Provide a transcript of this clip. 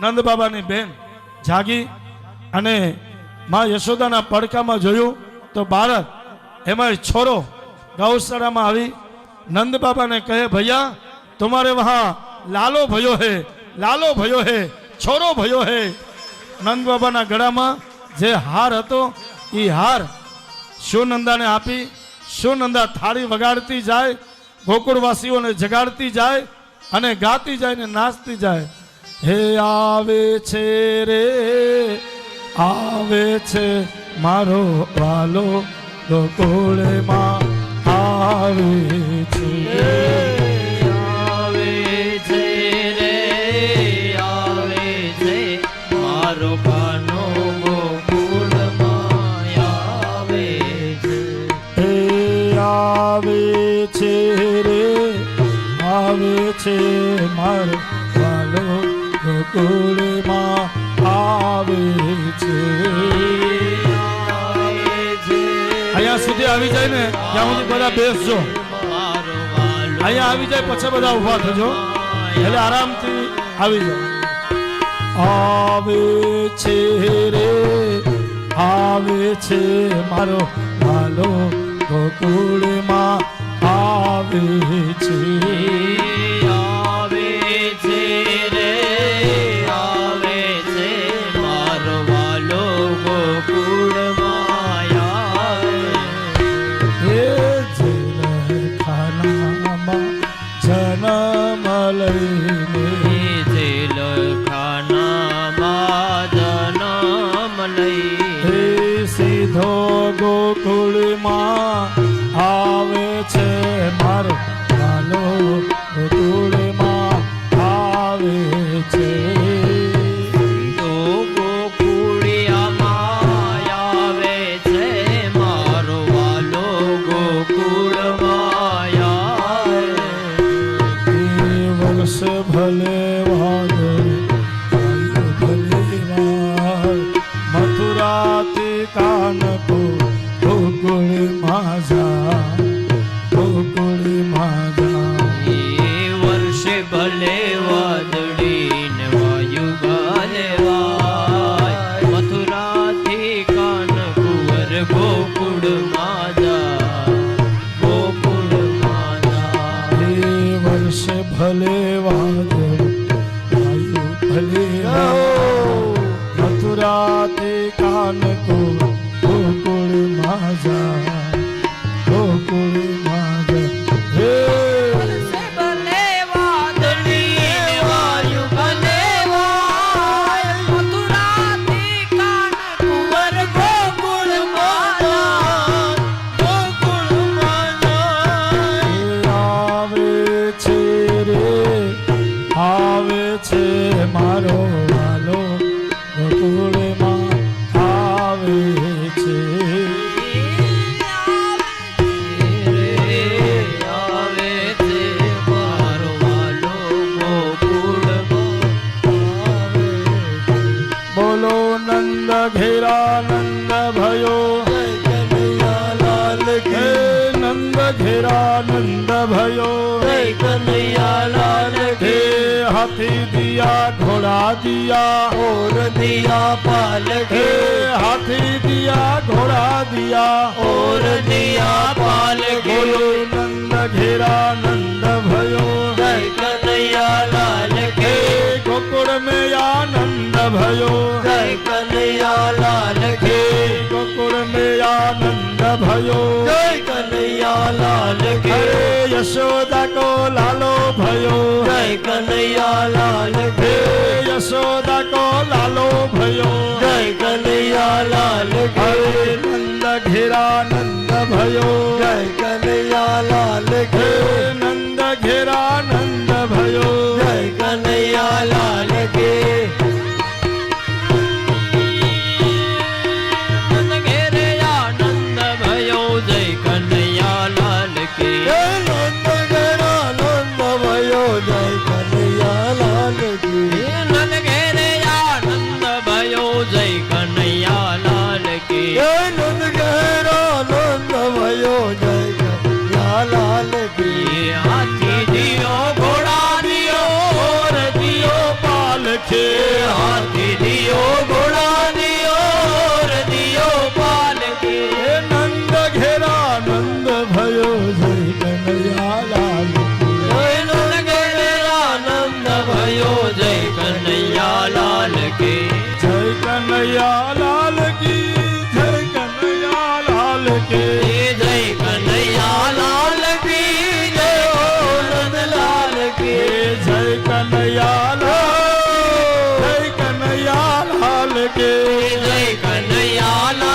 નંદ બાબાની બેન જાગી અને મા યશોદાના પડકામાં જોયું તો બાળક એમાં છોરો ગૌશાળામાં આવી નંદ બાબાને કહે, ભૈયા, તમારે વહા લાલો ભયો હે, લાલો ભયો હે, છોરો ભયો હે. નંદ બાબાના ગળામાં જે હાર હતો એ હાર શિવનંદાને આપી શિવનંદા થાળી વગાડતી જાય, ગોકુળવાસીઓને જગાડતી જાય અને ગાતી જાય ને નાચતી જાય. હે આવે છે રે આવે છે મારો વાલો ગોકુળમાં આવે છે. આવે છે રે આવે છે મારો કાનો ગોકુળમાં આવે છે. હે આવે છે રે આવે છે મારો અહીંયા સુધી આવી જાય ને, ત્યાં સુધી બધા બેસજો. અહીંયા આવી જાય, પછી બધા ઊભા થજો. એટલે આરામથી આવી જાઓ. આવે છે રે, આવે છે મારો હાલો ગોકુળમાં આવે છે. લઈ. સીધો ગોકુળમાં કાનપુર ગોકુળમાં જા ગોકુળમાં જા એ વર્ષે ભલે વાદળી ને વાયુ ગાલે વાય મથુરાથી કાનકુવર ગોકુળ માજા ગોકુળ માજા. એ વર્ષ ભલે વાદળ આવ્યું ભલે વાર મથુરાથી આવે છે રે છે મારો નંદ ઘેરા નંદ ભયો કનૈયા હે હાથી દિયા ઘોડા દિયા ઓર દિયા પાલ હે હાથી દિયા ઘોડા દિયા ઓર દિયા પાલ બોલો નંદ ઘેરા નંદ ભયો કનૈયા લાલ હે કે ગોકુળ મેં આનંદ ભયો જય કનૈયા લાલ કે હે ગોકુળ મેં આનંદ ભયો જય કનૈયા લાલ કે યશોદા કો લાલો ભયો. જય કનૈયા લાલ કે યશોદા કો લાલો ભયો. ਹਾਥੀ ਦੀ ਓ या